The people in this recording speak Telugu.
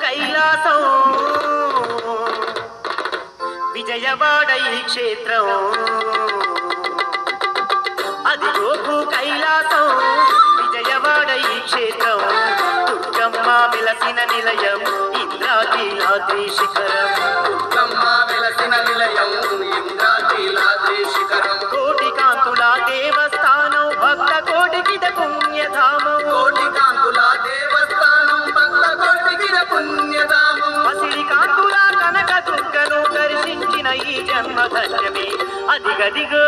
కైలాసం. విజయవాడ ఈ క్షేత్రం. అది గోపు కైలాసం. విజయవాడ ఈ క్షేత్రం. దుర్గమ్మ వెలసిన నిలయం ఇంద్రాది ఇంద్రాకీలాద్రి శిఖరం. దుర్గమ్మ వెలసిన నిలయం ఈ జన్మ ధన్యమే అదిగదిగో